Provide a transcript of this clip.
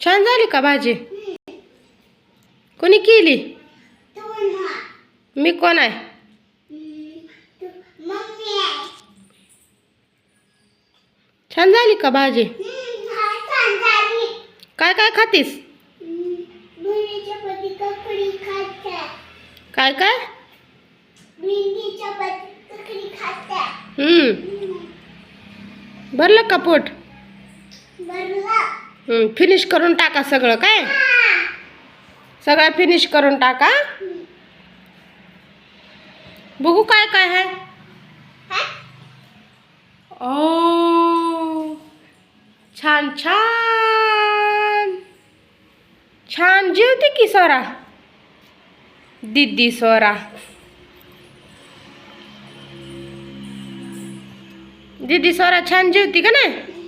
छान झाली का भाजी? कोणी केली? मी कोण आहे? छान झाली का भाजी? काय काय खातीस? काय काय? हम्म. भरलं का पोट? फिनिश सगळं, काय? सगळं फिनिश करून टाका. आहे. ओ छान छान. छान जेवते की सोरा? दीदी सोरा. दीदी सोरा छान जेवती का नाही?